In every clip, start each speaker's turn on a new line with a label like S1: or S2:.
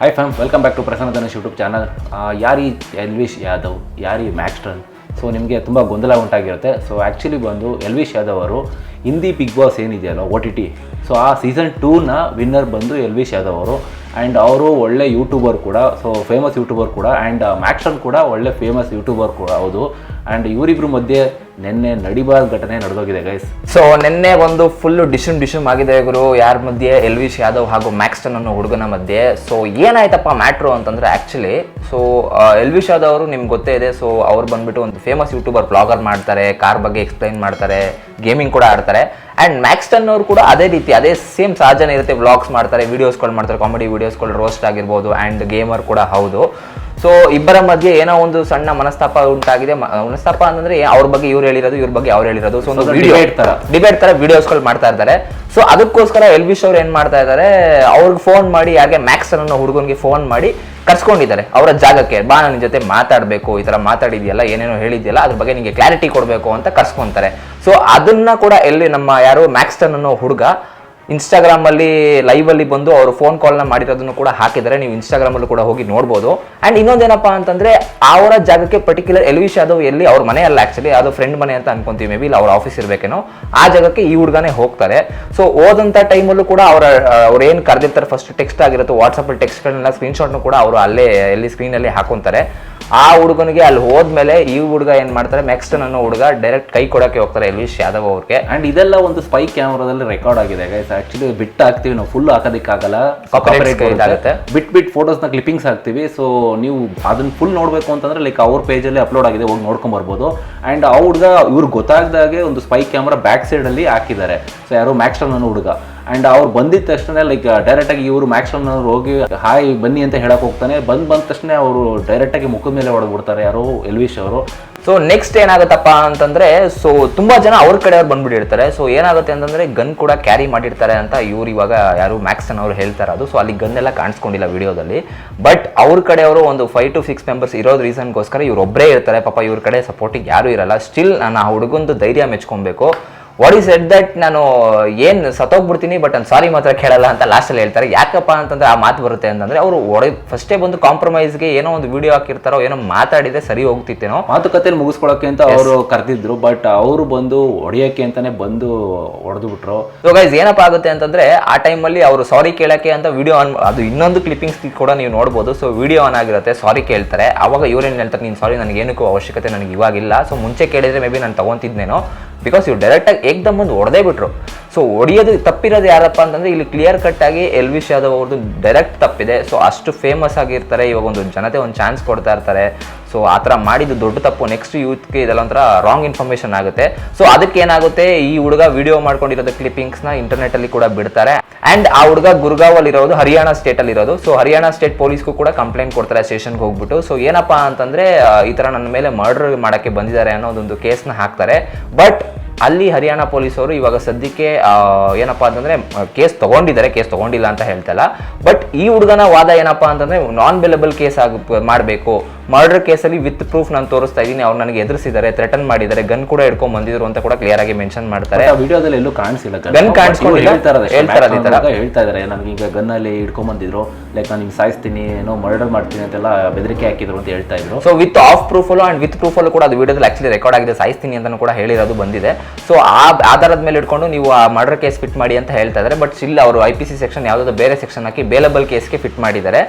S1: Hi fam welcome back to Prasanna Dhanush YouTube channel ಯಾರಿ ಎಲ್ವಿಶ್ ಯಾದವ್ ಯಾರಿ ಮ್ಯಾಕ್ಸ್ಟನ್ so ನಿಮಗೆ ತುಂಬ ಗೊಂದಲ ಉಂಟಾಗಿರುತ್ತೆ. ಸೊ ಆ್ಯಕ್ಚುಲಿ ಬಂದು ಎಲ್ವಿಶ್ ಯಾದವ್ ಅವರು ಹಿಂದಿ ಬಿಗ್ ಬಾಸ್ ಏನಿದೆಯಲ್ಲ ಒ ಟಿ ಟಿ ಸೊ ಆ ಸೀಸನ್ ಟೂನ ವಿನ್ನರ್ ಬಂದು ಎಲ್ವಿಶ್ ಯಾದವ್ ಅವರು. ಆ್ಯಂಡ್ ಅವರು ಒಳ್ಳೆ ಯೂಟ್ಯೂಬರ್ ಕೂಡ ಸೊ ಫೇಮಸ್ ಯೂಟ್ಯೂಬರ್ ಕೂಡ. ಆ್ಯಂಡ್ ಮ್ಯಾಕ್ಸ್ಟನ್ ಕೂಡ ಒಳ್ಳೆ ಫೇಮಸ್ ಯೂಟ್ಯೂಬರ್ ಕೂಡ. ಹೌದು. ಆ್ಯಂಡ್ ಇವರಿಬ್ರು ಮಧ್ಯೆ ನಿನ್ನೆ ನಡಿಬಾರ್ ಘಟನೆ ನಡೆದೋಗಿದೆ ಗೈಸ್
S2: ಸೊ ನಿನ್ನೆ ಒಂದು ಫುಲ್ ಡಿಶಮ್ ಡಿಶಮ್ ಆಗಿದೆ ಗುರು. ಯಾರ ಮಧ್ಯೆ? ಎಲ್ವಿಶ್ ಯಾದವ್ ಹಾಗೂ ಮ್ಯಾಕ್ಸ್ಟನ್ ಅನ್ನೋ ಹುಡುಗನ ಮಧ್ಯೆ. ಸೊ ಏನಾಯ್ತಪ್ಪ ಮ್ಯಾಟ್ರು ಅಂತಂದ್ರೆ ಆಕ್ಚುಲಿ ಸೊ ಎಲ್ವಿಶ್ ಯಾದವ್ ಅವರು ನಿಮ್ಗೆ ಗೊತ್ತೇ ಇದೆ. ಸೊ ಅವ್ರು ಬಂದ್ಬಿಟ್ಟು ಒಂದು ಫೇಮಸ್ ಯೂಟ್ಯೂಬರ್ ಬ್ಲಾಗರ್ ಮಾಡ್ತಾರೆ, ಕಾರ್ ಬಗ್ಗೆ ಎಕ್ಸ್ಪ್ಲೈನ್ ಮಾಡ್ತಾರೆ ಗೇಮಿಂಗ್ ಕೂಡ ಆಡ್ತಾರೆ. ಆ್ಯಂಡ್ ಮ್ಯಾಕ್ಸ್ಟನ್ ಅವರು ಕೂಡ ಅದೇ ರೀತಿ, ಅದೇ ಸೇಮ್ ಸಹಜನೇ ಇರುತ್ತೆ. ವ್ಲಾಗ್ಸ್ ಮಾಡ್ತಾರೆ ವೀಡಿಯೋಸ್ಗಳು ಮಾಡ್ತಾರೆ ಕಾಮಿಡಿ ವೀಡಿಯೋಸ್ಗಳು ರೋಸ್ಟ್ ಆಗಿರ್ಬೋದು ಆ್ಯಂಡ್ ಗೇಮರ್ ಕೂಡ ಹೌದು. ಸೊ ಇಬ್ಬರ ಮಧ್ಯೆ ಏನೋ ಒಂದು ಸಣ್ಣ ಮನಸ್ತಾಪ ಉಂಟಾಗಿದೆ. ಮನಸ್ತಾಪ ಅಂತಂದ್ರೆ ಅವ್ರ ಬಗ್ಗೆ ಇವ್ರು ಹೇಳಿರೋದು ಇವ್ರ ಬಗ್ಗೆ ಅವ್ರು ಹೇಳಿರೋದು. ಸೊ ಒಂದು
S1: ಡಿಬೇಟ್ ತರ.
S2: ಡಿಬೇಟ್ ತರ ವಿಡಿಯೋಸ್ಗಳು ಮಾಡ್ತಾ ಇದ್ದಾರೆ ಸೊ ಅದಕ್ಕೋಸ್ಕರ ಎಲ್ವಿಶ್ ಅವ್ರು ಏನ್ ಮಾಡ್ತಾ ಇದ್ದಾರೆ ಅವ್ರಿಗೆ ಫೋನ್ ಮಾಡಿ ಯಾರಿಗೆ ಮ್ಯಾಕ್ಸ್ ಅನ್ನೋ ಹುಡುಗನ್ಗೆ ಫೋನ್ ಮಾಡಿ ಕರ್ಸ್ಕೊಂಡಿದ್ದಾರೆ. ಅವರ ಜಾಗಕ್ಕೆ ಬಾ ನನ್ನ ಜೊತೆ ಮಾತಾಡಬೇಕು ಈ ತರ ಮಾತಾಡಿದ್ಯಲ್ಲ ಏನೇನೋ ಹೇಳಿದ್ಯಲ್ಲ ಅದ್ರ ಬಗ್ಗೆ ನಿಮಗೆ ಕ್ಲಾರಿಟಿ ಕೊಡಬೇಕು ಅಂತ ಕರ್ಸ್ಕೊಂತಾರೆ. ಸೊ ಅದನ್ನ ಕೂಡ ಎಲ್ಲಿ ನಮ್ಮ ಯಾರು ಮ್ಯಾಕ್ಸ್ಟನ್ ಅನ್ನೋ ಹುಡುಗ ಇನ್ಸ್ಟಾಗ್ರಾಮ್ ಲೈವಲ್ಲಿ ಬಂದು ಅವರು ಫೋನ್ ಕಾಲ್ನ ಮಾಡಿರೋದನ್ನು ಕೂಡ ಹಾಕಿದ್ದಾರೆ. ನೀವು ಇನ್ಸ್ಟಾಗ್ರಾಮಲ್ಲೂ ಕೂಡ ಹೋಗಿ ನೋಡ್ಬೋದು. ಆ್ಯಂಡ್ ಇನ್ನೊಂದೇನಪ್ಪ ಅಂತಂದರೆ, ಅವರ ಜಾಗಕ್ಕೆ ಪರ್ಟಿಕ್ಯುಲರ್ ಎಲ್ವಿಶ್ ಯಾದವ್ ಎಲ್ಲಿ? ಅವ್ರ ಮನೆ ಅಲ್ಲ ಆ್ಯಕ್ಚುಲಿ ಅದು ಫ್ರೆಂಡ್ ಮನೆ ಅಂತ ಅನ್ಕೊಂತೀವಿ ಮೇ ಬಿ ಇಲ್ಲ, ಅವ್ರ ಆಫೀಸ್ ಇರಬೇಕೇನೋ. ಆ ಜಾಗಕ್ಕೆ ಈ ಹುಡುಗನೇ ಹೋಗ್ತಾರೆ. ಸೊ ಹೋದಂಥ ಟೈಮಲ್ಲೂ ಕೂಡ ಅವರ ಅವ್ರು ಏನು ಕರೆದಿರ್ತಾರೆ ಫಸ್ಟ್ ಟೆಕ್ಸ್ಟ್ ಆಗಿರುತ್ತೆ ವಾಟ್ಸಪ್ಪಲ್ಲಿ ಟೆಕ್ಸ್ಟ್ಗಳನ್ನೆಲ್ಲ ಸ್ಕ್ರೀನ್ಶಾಟ್ನು ಕೂಡ ಅವರು ಅಲ್ಲೇ, ಎಲ್ಲಿ ಸ್ಕ್ರೀನಲ್ಲಿ ಹಾಕೊಂತಾರೆ. ಆ ಹುಡುಗನಿಗೆ ಅಲ್ಲಿ ಹೋದ್ಮೇಲೆ ಈ ಹುಡುಗ ಏನು ಮಾಡ್ತಾರೆ ಮ್ಯಾಕ್ಸ್ಟನ್ ಅನ್ನೋ ಹುಡುಗ ಡೈರೆಕ್ಟ್ ಕೈ ಕೊಡಕ್ಕೆ ಹೋಗ್ತಾರೆ ಎಲ್ವಿಶ್ ಯಾದವ್ ಅವ್ರಿಗೆ.
S1: ಆ್ಯಂಡ್ ಇದೆಲ್ಲ ಒಂದು ಸ್ಪೈ ಕ್ಯಾಮ್ರಾದಲ್ಲಿ ರೆಕಾರ್ಡ್ ಆಗಿದೆ ಗೈಸ್ ಆ್ಯಕ್ಚುಲಿ ಬಿಟ್ಟು ಹಾಕ್ತೀವಿ ನಾವು ಫುಲ್ ಹಾಕೋದಕ್ಕಾಗಲ್ಲ.
S2: ಇದಾಗುತ್ತೆ.
S1: ಬಿಟ್ ಬಿಟ್ ಫೋಟೋಸ್ನ ಕ್ಲಿಪ್ಪಿಂಗ್ಸ್ ಹಾಕ್ತೀವಿ. ಸೊ ನೀವು ಅದನ್ನ ಫುಲ್ ನೋಡಬೇಕು ಅಂತಂದ್ರೆ ಲೈಕ್ ಅವ್ರ ಪೇಜಲ್ಲಿ ಅಪ್ಲೋಡ್ ಆಗಿದೆ ಹೋಗಿ ನೋಡ್ಕೊಂಡ್ ಬರ್ಬೋದು. ಆ್ಯಂಡ್ ಆ ಹುಡುಗ ಇವ್ರಿಗೆ ಗೊತ್ತಾಗ್ದಾಗೆ ಒಂದು ಸ್ಪೈ ಕ್ಯಾಮ್ರಾ ಬ್ಯಾಕ್ ಸೈಡಲ್ಲಿ ಹಾಕಿದ್ದಾರೆ. ಸೊ ಯಾರು ಮ್ಯಾಕ್ಸ್ಟರ್ ಅನ್ನೋ ಹುಡುಗ. ಆ್ಯಂಡ್ ಅವ್ರು ಬಂದಿದ ತಕ್ಷಣ ಲೈಕ್ ಡೈರೆಕ್ಟಾಗಿ ಇವರು ಮ್ಯಾಕ್ಸಿಮಮ್ ಅವ್ರು ಹೋಗಿ ಹಾಯ್ ಬನ್ನಿ ಅಂತ ಹೇಳಕ್ ಹೋಗ್ತಾನೆ. ಬಂದ್ ಬಂದ ತಕ್ಷಣ ಅವರು ಡೈರೆಕ್ಟಾಗಿ ಮುಖದ ಮೇಲೆ ಹೊಡೆದ್ಬಿಡ್ತಾರೆ ಯಾರು ಎಲ್ವಿಶ್ ಅವರು.
S2: ಸೊ ನೆಕ್ಸ್ಟ್ ಏನಾಗುತ್ತಪ್ಪ ಅಂತಂದ್ರೆ ಸೊ ತುಂಬಾ ಜನ ಅವ್ರ ಕಡೆಯವ್ರು ಬಂದ್ಬಿಟ್ಟಿರ್ತಾರೆ. ಸೊ ಏನಾಗುತ್ತೆ ಅಂತಂದ್ರೆ ಗನ್ ಕೂಡ ಕ್ಯಾರಿ ಮಾಡಿರ್ತಾರೆ ಅಂತ ಇವ್ರು ಇವಾಗ ಯಾರು ಮ್ಯಾಕ್ಸನ್ ಅವರು ಹೇಳ್ತಾರೆ ಅದು. ಸೊ ಅಲ್ಲಿ ಗನ್ ಎಲ್ಲ ಕಾಣಿಸ್ಕೊಂಡಿಲ್ಲ ವಿಡಿಯೋದಲ್ಲಿ. ಬಟ್ ಅವ್ರ ಕಡೆಯವರು ಒಂದು ಫೈವ್ ಟು ಸಿಕ್ಸ್ ಮೆಂಬರ್ಸ್ ಇರೋದು ರೀಸನ್ಗೋಸ್ಕರ ಇವ್ರು ಒಬ್ಬರೇ ಇರ್ತಾರೆ. ಪಾಪ ಇವ್ರ ಕಡೆ ಸಪೋರ್ಟಿಗೆ ಯಾರು ಇರಲ್ಲ. ಸ್ಟಿಲ್ ನಾನು ಆ ಹುಡುಗಂದು ಧೈರ್ಯ ಮೆಚ್ಕೊಬೇಕು. ವಾಟ್ ಈಸ್ ಎಟ್ ದಟ್ ನಾನು ಏನು ಸತ್ತೋಗ್ಬಿಡ್ತೀನಿ ಬಟ್ ನಾನು ಸಾರಿ ಮಾತ್ರ ಕೇಳಲ್ಲ ಅಂತ ಲಾಸ್ಟಲ್ಲಿ ಹೇಳ್ತಾರೆ. ಯಾಕಪ್ಪ ಅಂತಂದ್ರೆ ಆ ಮಾತು ಬರುತ್ತೆ ಅಂತಂದ್ರೆ ಅವರು ಒಡೆ ಫಸ್ಟೇ ಬಂದು ಕಾಂಪ್ರಮೈಸ್ಗೆ ಏನೋ ಒಂದು ವಿಡಿಯೋ ಹಾಕಿರ್ತಾರೋ ಏನೋ ಮಾತಾಡಿದ್ರೆ ಸರಿ ಹೋಗ್ತಿತ್ತೇನೋ.
S1: ಮಾತುಕತೆಯಲ್ಲಿ ಮುಗಿಸ್ಕೊಳಕ್ಕೆ ಅಂತ ಅವರು ಕರೆದಿದ್ರು ಬಟ್ ಅವರು ಬಂದು ಹೊಡೆಯೋಕ್ಕೆ ಅಂತಾನೆ ಬಂದು ಹೊಡೆದು ಬಿಟ್ರು.
S2: ಸೊ ಗೈಸ್ ಏನಪ್ಪ ಆಗುತ್ತೆ ಅಂತಂದ್ರೆ ಆ ಟೈಮಲ್ಲಿ ಅವರು ಸಾರಿ ಕೇಳಕ್ಕೆ ಅಂತ ವಿಡಿಯೋ ಆನ್ ಅದು ಇನ್ನೊಂದು ಕ್ಲಿಪ್ಪಿಂಗ್ಸ್ ಕೂಡ ನೀವು ನೋಡ್ಬೋದು. ಸೊ ವಿಡಿಯೋ ಆನ್ ಆಗಿರುತ್ತೆ ಸಾರಿ ಕೇಳ್ತಾರೆ. ಅವಾಗ ಇವ್ರೇನು ಹೇಳ್ತಾರೆ ನೀನು ಸಾರಿ ನನಗೆ ಏನಕ್ಕೂ ಅವಶ್ಯಕತೆ ನನಗೆ ಇವಾಗಿಲ್ಲ. ಸೊ ಮುಂಚೆ ಕೇಳಿದ್ರೆ ಮೇ ಬಿ ನಾನು ತಗೊಂತಿದ್ನೇನೋ ಬಿಕಾಸ್ ಇವ್ರು ಡೈರೆಕ್ಟಾಗಿ ಏಕ್ದಮ್ ಬಂದು ಹೊಡೆದೇ ಬಿಟ್ರು. ಸೊ ಹೊಡಿಯೋದು ತಪ್ಪಿರೋದು ಯಾರಪ್ಪ ಅಂತಂದ್ರೆ, ಇಲ್ಲಿ ಕ್ಲಿಯರ್ ಕಟ್ ಆಗಿ ಎಲ್ವಿಶ್ ಯಾದವ್ ಅವ್ರದ್ದು ಡೈರೆಕ್ಟ್ ತಪ್ಪಿದೆ. ಸೊ ಅಷ್ಟು ಫೇಮಸ್ ಆಗಿರ್ತಾರೆ, ಇವಾಗ ಒಂದು ಜನತೆ ಒಂದು ಚಾನ್ಸ್ ಕೊಡ್ತಾ ಇರ್ತಾರೆ. ಸೊ ಆ ಥರ ಮಾಡಿದ್ದು ದೊಡ್ಡ ತಪ್ಪು. ನೆಕ್ಸ್ಟ್ ಯೂತ್ಗೆ ಇದೆಲ್ಲ ಒಂಥರ ರಾಂಗ್ ಇನ್ಫಾರ್ಮೇಶನ್ ಆಗುತ್ತೆ. ಸೊ ಅದಕ್ಕೆ ಏನಾಗುತ್ತೆ? ಈ ಹುಡುಗ ವಿಡಿಯೋ ಮಾಡ್ಕೊಂಡಿರೋದು ಕ್ಲಿಪ್ಪಿಂಗ್ಸ್ನ ಇಂಟರ್ನೆಟಲ್ಲಿ ಕೂಡ ಬಿಡ್ತಾರೆ. ಆ್ಯಂಡ್ ಆ ಹುಡುಗ ಗುರ್ಗಾವಲ್ಲಿ ಇರೋದು, ಹರಿಯಾಣ ಸ್ಟೇಟಲ್ಲಿ ಇರೋದು. ಸೊ ಹರಿಯಾಣ ಸ್ಟೇಟ್ ಪೊಲೀಸ್ಗೂ ಕೂಡ ಕಂಪ್ಲೇಂಟ್ ಕೊಡ್ತಾರೆ ಸ್ಟೇಷನ್ಗೆ ಹೋಗ್ಬಿಟ್ಟು. ಸೊ ಏನಪ್ಪ ಅಂತಂದ್ರೆ ಈ ಥರ ನನ್ನ ಮೇಲೆ ಮರ್ಡರ್ ಮಾಡೋಕ್ಕೆ ಬಂದಿದ್ದಾರೆ ಅನ್ನೋದೊಂದು ಕೇಸ್ನ ಹಾಕ್ತಾರೆ. ಬಟ್ ಅಲ್ಲಿ ಹರಿಯಾಣ ಪೊಲೀಸವರು ಇವಾಗ ಸದ್ಯಕ್ಕೆ ಏನಪ್ಪ ಅಂತಂದ್ರೆ ಕೇಸ್ ತಗೊಂಡಿದ್ದಾರೆ, ಕೇಸ್ ತಗೊಂಡಿಲ್ಲ ಅಂತ ಹೇಳ್ತಲ್ಲ. ಬಟ್ ಈ ಹುಡುಗನ ವಾದ ಏನಪ್ಪ ಅಂತಂದ್ರೆ ನಾನ್ ಬೆಲೆಬಲ್ ಕೇಸ್ ಆಗ ಮಾಡಬೇಕು. ಮರ್ಡರ್ ಕೇಸಲ್ಲಿ ವಿತ್ ಪ್ರೂಫ್ ನಾನು ತೋರಿಸ್ತಾ ಇದ್ದೀನಿ. ಅವ್ರು ನನಗೆ ಎದುರಿಸಿದ್ದಾರೆ ಥ್ರೆಟನ್ ಮಾಡಿದ್ದಾರೆ ಗನ್ ಕೂಡ ಹಿಡ್ಕೊಂಡ್ ಬಂದಿದ್ರು ಅಂತ ಕೂಡ ಕ್ಲಿಯರ್ ಆಗಿ ಮೆನ್ಷನ್ ಮಾಡ್ತಾರೆ.
S1: ಆ ವಿಡಿಯೋದಲ್ಲಿ ಎಲ್ಲೂ ಕಾಣಿಸಿಲ್ಲ
S2: ಗನ್ ಕಾಣಿಸ್ಕೊಂಡಿಲ್ಲ.
S1: ಹೇಳ್ತಾ ಇದಾರೆ ನನಗೆ ಈಗ ಗನ್ನಲ್ಲಿ ಹಿಡ್ಕೊಂಡ್ ಬಂದಿದ್ರು ಲೈಕ್ ನಾನು ಸಾಯಿಸ್ತೀನಿ ಏನೋ ಮರ್ಡರ್ ಮಾಡ್ತೀನಿ ಅಂತೆಲ್ಲ ಬೆದರಿಕೆ ಹಾಕಿದ್ರು ಅಂತ ಹೇಳ್ತಾ ಇದ್ರು.
S2: ಸೊ ವಿತ್ ಆಫ್ ಪ್ರೂಫ್ ಅಲ್ಲೂ ಅಂಡ್ ವಿತ್ ಪ್ರೂಫ್ ಅಲ್ಲೂ ಕೂಡ ಅದು ವಿಡಿಯೋದಲ್ಲಿ ಆಕ್ಚುಲಿ ರೆಕಾರ್ಡ್ ಆಗಿದೆ. ಸಾಯಿಸ್ತೀನಿ ಅಂತ ಕೂಡ ಹೇಳಿರೋದು ಬಂದಿದೆ. ಸೊ ಆ ಆಧಾರದ ಮೇಲೆ ಇಟ್ಕೊಂಡು ನೀವು ಆ ಮರ್ಡರ್ ಕೇಸ್ ಫಿಟ್ ಮಾಡಿ ಅಂತ ಹೇಳ್ತಾ ಇದ್ದಾರೆ ಬಟ್ ಸ್ಟಿಲ್ ಅವರು ಐ ಪಿ ಸಿ ಸೆಕ್ಷನ್ ಯಾವುದಾದ್ರು ಬೇರೆ ಸೆಕ್ಷನ್ ಹಾಕಿ ಬೇಲಬಲ್ ಕೇಸ್ಗೆ ಫಿಟ್ ಮಾಡಿದ್ದಾರೆ.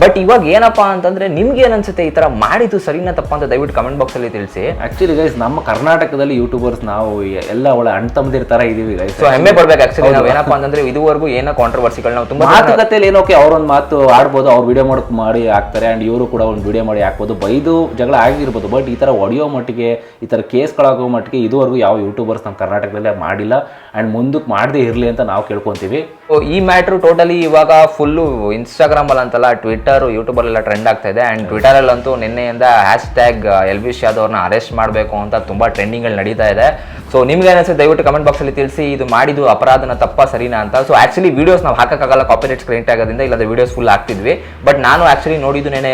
S2: ಬಟ್ ಇವಾಗ ಏನಪ್ಪಾ ಅಂತಂದ್ರೆ ನಿಮ್ಗೆ ಏನನ್ಸುತ್ತೆ ಈ ತರ ಮಾಡಿದ್ದು ಸರಿನಾ ತಪ್ಪ ಅಂತ ದಯವಿಟ್ಟು ಕಮೆಂಟ್ ಬಾಕ್ಸ್ ಅಲ್ಲಿ ತಿಳಿಸಿ.
S1: ಆಕ್ಚುಲಿ ಗೈಸ್ ನಮ್ಮ ಕರ್ನಾಟಕದಲ್ಲಿ ಯೂಟ್ಯೂಬರ್ಸ್ ನಾವು ಎಲ್ಲ ಒಳ್ಳೆ ಅಣ್ಣ ತಮ್ಮದಿರ ತರ ಇದೀವಿ ಗೈಸ್
S2: ಸೊ ಹೆಮ್ಮೆ ಪಡ್ಬೇಕು ಆಕ್ಚುಲಿ ನಾವು ಏನಪ್ಪಾ ಅಂತಂದ್ರೆ ಇದುವರೆಗೂ ಏನೋ ಕಾಂಟ್ರವರ್ಸಿಗಳು ನಾವು ತುಂಬಾ
S1: ಮಾತುಕತೆಯಲ್ಲಿ ಏನೋಕೆ ಅವ್ರೊಂದು ಮಾತು ಆಡ್ಬೋದು ಅವ್ರು ವಿಡಿಯೋ ಮಾಡಿ ಮಾಡಿ ಹಾಕ್ತಾರೆ ಆ್ಯಂಡ್ ಇವರು ಕೂಡ ಒಂದು ವಿಡಿಯೋ ಮಾಡಿ ಹಾಕ್ಬೋದು. ಬೈದು ಜಗಳ ಆಗಿರ್ಬೋದು ಬಟ್ ಈ ತರ ಒಡೆಯೋ ಮಟ್ಟಿಗೆ ಈ ತರ ಕೇಸ್ಗಳಾಗೋ ಮಟ್ಟಿಗೆ ಇದುವರೆಗೂ ಯಾವ ಯೂಟ್ಯೂಬರ್ಸ್ ನಮ್ಮ ಕರ್ನಾಟಕದಲ್ಲೇ ಮಾಡಿಲ್ಲ ಅಂಡ್ ಮುಂದಕ್ಕೆ ಮಾಡದೇ ಇರಲಿ ಅಂತ ನಾವು ಕೇಳ್ಕೊಂತೀವಿ.
S2: ಸೊ ಈ ಮ್ಯಾಟ್ರು ಟೋಟಲಿ ಇವಾಗ ಫುಲ್ಲು ಇನ್ಸ್ಟಾಗ್ರಾಮ್ ಅಲ್ಲಿ ಅಂತಲ್ಲ ಟ್ವಿಟರ್ ಯೂಟ್ಯೂಬಲ್ಲೆಲ್ಲ ಟ್ರೆಂಡ್ ಆಗ್ತಾ ಇದೆ ಅಂಡ್ ಟ್ವಿಟರ್ ಅಲ್ಲಂತೂ ನಿನ್ನೆಯಿಂದ ಹ್ಯಾಶ್ ಟ್ಯಾಗ್ ಎಲ್ ಬಿ ಯಾದವ್ರನ್ನ ಅರೆಸ್ಟ್ ಮಾಡಬೇಕು ಅಂತ ತುಂಬಾ ಟ್ರೆಂಡಿಂಗ್ ಅಲ್ಲಿ ನಡೀತಾ ಇದೆ. ಸೊ ನಿಮ್ಗೆ ಅನಿಸುತ್ತೆ? ದಯವಿಟ್ಟು ಕಮೆಂಟ್ ಬಾಕ್ಸಲ್ಲಿ ತಿಳಿಸಿ ಇದು ಮಾಡಿದ್ದು ಅಪರಾಧನ ತಪ್ಪ ಸರಿನಾ ಅಂತ. ಸೊ ಆಕ್ಚುಲಿ ವೀಡಿಯೋಸ್ ನಾವು ಹಾಕೋಕ್ಕಾಗಲ್ಲ ಕಾಪಿರೇಟ್ಸ್ ಕ್ರಿಯೇಟ್ ಆಗೋದ್ರಿಂದ ಇಲ್ಲದ ವೀಡಿಯೋಸ್ ಫುಲ್ ಆಗ್ತಿದ್ವಿ ಬಟ್ ನಾನು ಆಕ್ಚುಲಿ ನೋಡಿದ್ದು ನೆನೆ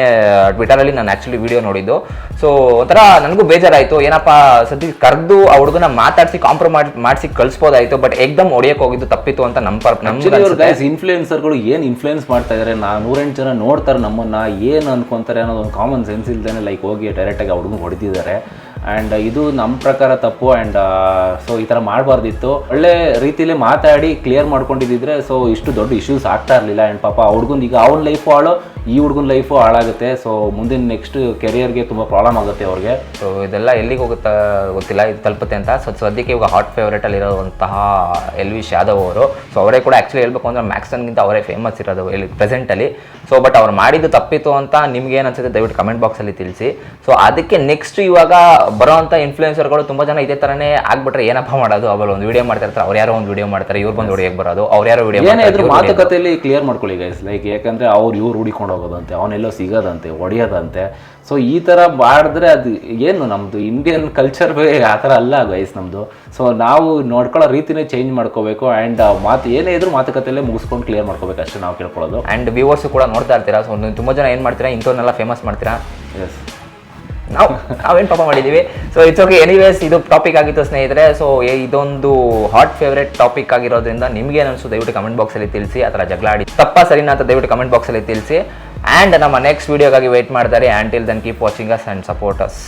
S2: ಟ್ವಿಟರಲ್ಲಿ ನಾನು ಆಕ್ಚುಲಿ ವಿಡಿಯೋ ನೋಡಿದ್ದು. ಸೊ ಒಂಥರ ನನಗೂ ಬೇಜಾರಾಯಿತು. ಏನಪ್ಪ ಸದ್ಯ ಕರೆದು ಆ ಹುಡುಗನ ಮಾತಾಡಿಸಿ ಕಾಂಪ್ರಮೈಸ್ ಮಾಡಿಸಿ ಕಳಿಸ್ಬೋದಾಯಿತು. ಬಟ್ ಏಕ್ದಮ್ ಹೊಡಿಯಕ್ಕೆ ಹೋಗಿದ್ದು ತಪ್ಪಿತ್ತು ಅಂತ ನಮ್ಮ ಪರ್
S1: ಇನ್ಫ್ಲೂಯೆನ್ಸರ್ಗಳು ಏನು ಇನ್ಫ್ಲುಯೆನ್ಸ್ ಮಾಡ್ತಾ ಇದಾರೆ? ನಾ ನೂರೆಂಟು ಜನ ನೋಡ್ತಾರೆ ನಮ್ಮನ್ನ. ಏನು ಅನ್ಕೊಂತಾರೆ ಅನ್ನೋದು ಒಂದು ಕಾಮನ್ ಸೆನ್ಸ್ ಇಲ್ದೇ ಲೈಕ್ ಹೋಗಿ ಡೈರೆಕ್ಟಾಗಿ ಆ ಹುಡುಗ ಹೊಡಿತಿದ್ದಾರೆ ಆ್ಯಂಡ್ ಇದು ನಮ್ಮ ಪ್ರಕಾರ ತಪ್ಪು ಆ್ಯಂಡ್ ಸೊ ಈ ಥರ ಮಾಡಬಾರ್ದಿತ್ತು. ಒಳ್ಳೆ ರೀತಿಲಿ ಮಾತಾಡಿ ಕ್ಲಿಯರ್ ಮಾಡ್ಕೊಂಡಿದ್ದಿದ್ರೆ ಸೊ ಇಷ್ಟು ದೊಡ್ಡ ಇಶ್ಯೂಸ್ ಆಗ್ತಾ ಇರಲಿಲ್ಲ. ಆ್ಯಂಡ್ ಪಾಪ ಆ ಹುಡುಗನ್ ಈಗ ಅವ್ನ ಲೈಫು ಹಾಳು, ಈ ಹುಡುಗನ ಲೈಫು ಹಾಳಾಗುತ್ತೆ. ಸೊ ಮುಂದಿನ ನೆಕ್ಸ್ಟ್ ಕೆರಿಯರ್ಗೆ ತುಂಬ ಪ್ರಾಬ್ಲಮ್ ಆಗುತ್ತೆ ಅವ್ರಿಗೆ.
S2: ಸೊ ಇದೆಲ್ಲ ಎಲ್ಲಿಗೆ ಹೋಗುತ್ತಾ ಗೊತ್ತಿಲ್ಲ. ಇದು ತಲುಪುತ್ತೆ ಅಂತ. ಸೊ ಸದ್ಯಕ್ಕೆ ಇವಾಗ ಹಾಟ್ ಫೇವ್ರೇಟಲ್ಲಿ ಇರೋವಂತಹ ಎಲ್ ವಿ ಯಾದವ್ ಅವರು. ಸೊ ಅವರೇ ಕೂಡ ಆ್ಯಕ್ಚುಲಿ ಹೇಳ್ಬೇಕು ಅಂದರೆ ಮ್ಯಾಕ್ಸನ್ಗಿಂತ ಅವರೇ ಫೇಮಸ್ ಇರೋದು ಇಲ್ಲಿ ಪ್ರೆಸೆಂಟಲ್ಲಿ ಸೊ ಬಟ್ ಅವ್ರು ಮಾಡಿದ್ದು ತಪ್ಪಿತ್ತು ಅಂತ ನಿಮ್ಗೆ ಏನು ಅನ್ಸುತ್ತೆ? ದಯವಿಟ್ಟು ಕಮೆಂಟ್ ಬಾಕ್ಸಲ್ಲಿ ತಿಳಿಸಿ. ಸೊ ಅದಕ್ಕೆ ನೆಕ್ಸ್ಟ್ ಇವಾಗ ಬರೋವಂಥ ಇನ್ಫ್ಲೂಯೆನ್ಸರ್ಗಳು ತುಂಬ ಜನ ಇದೇ ಥರನೇ ಆಗ್ಬಿಟ್ರೆ ಏನಪ್ಪ ಮಾಡೋದು? ಅವರು ಒಂದು ವಿಡಿಯೋ ಮಾಡ್ತಾ ಇರ್ತಾರೆ ಅವ್ರು ಯಾರೋ ಒಂದು ವಿಡಿಯೋ ಮಾಡ್ತಾರೆ ಇವ್ರು ಬಂದು ಹೊಡಿಯಕ್ಕೆ ಬರೋದು ಅವ್ರು ಯಾರೋ ವಿಡಿಯೋ
S1: ಏನೇ ಇದ್ರು ಮಾತುಕತೆಯಲ್ಲಿ ಕ್ಲಿಯರ್ ಮಾಡ್ಕೊಳ್ಳಿ ಗೈಸ್ ಲೈಕ್ ಯಾಕಂದ್ರೆ ಅವ್ರು ಇವ್ರು ಹುಡಿಕೊಂಡು ಹೋಗೋದಂತೆ ಅವನೆಲ್ಲೋ ಸಿಗೋದಂತೆ ಹೊಡೆಯೋದಂತೆ ಸೊ ಈ ಥರ ಮಾಡಿದ್ರೆ ಅದು ಏನು ನಮ್ಮದು ಇಂಡಿಯನ್ ಕಲ್ಚರ್ ಆ ಥರ ಅಲ್ಲ ಗೈಸ್ ನಮ್ಮದು ಸೊ ನಾವು ನೋಡ್ಕೊಳ್ಳೋ ರೀತಿನೇ ಚೇಂಜ್ ಮಾಡ್ಕೋಬೇಕು ಆ್ಯಂಡ್ ಮಾತು ಏನೇ ಇದ್ರು ಮಾತುಕತೆಯಲ್ಲೇ ಮುಗಿಸ್ಕೊಂಡು ಕ್ಲಿಯರ್ ಮಾಡ್ಕೋಬೇಕು ಅಷ್ಟೇ ನಾವು ಕೇಳ್ಕೊಳ್ಳೋದು.
S2: ಆ್ಯಂಡ್ ವ್ಯೂವರ್ಸ್ ಕೂಡ ನೋಡ್ತಾ ಇರ್ತೀರಾ? ಸೊ ತುಂಬಾ ತುಂಬ ಜನ ಏನು ಮಾಡ್ತೀರಾ? ಇಂಥವ್ರನ್ನೆಲ್ಲ ಫೇಮಸ್ ಮಾಡ್ತೀರಾ?
S1: ಎಸ್
S2: ನಾವು, ನಾವೇನು ಪಾಪ ಮಾಡಿದ್ದೀವಿ ಸೊ ಇಟ್ಸ್ ಓಕೆ ಎನಿವೇಸ್ ಇದು ಟಾಪಿಕ್ ಆಗಿತ್ತು ಸ್ನೇಹಿತರೆ. ಸೊ ಇದೊಂದು ಹಾಟ್ ಫೇವ್ರೆಟ್ ಟಾಪಿಕ್ ಆಗಿರೋದ್ರಿಂದ ನಿಮ್ಗೆ ಅನಿಸ್ತು ದಯವಿಟ್ಟು ಕಮೆಂಟ್ ಬಾಕ್ಸಲ್ಲಿ ತಿಳಿಸಿ. ಆ ಜಗಳಾಡಿ ಜಗಳ ಆಡಿ. ತಪ್ಪ ಸರಿನಾ ಅಂತ ದಯವಿಟ್ಟು ಕಮೆಂಟ್ ಬಾಕ್ಸಲ್ಲಿ ತಿಳಿಸಿ. ಆ್ಯಂಡ್ ನಮ್ಮ ನೆಕ್ಸ್ಟ್ ವೀಡಿಯೋಗಾಗಿ ವೆಯ್ಟ್ ಮಾಡ್ತಾರೆ. Until then keep watching us and support us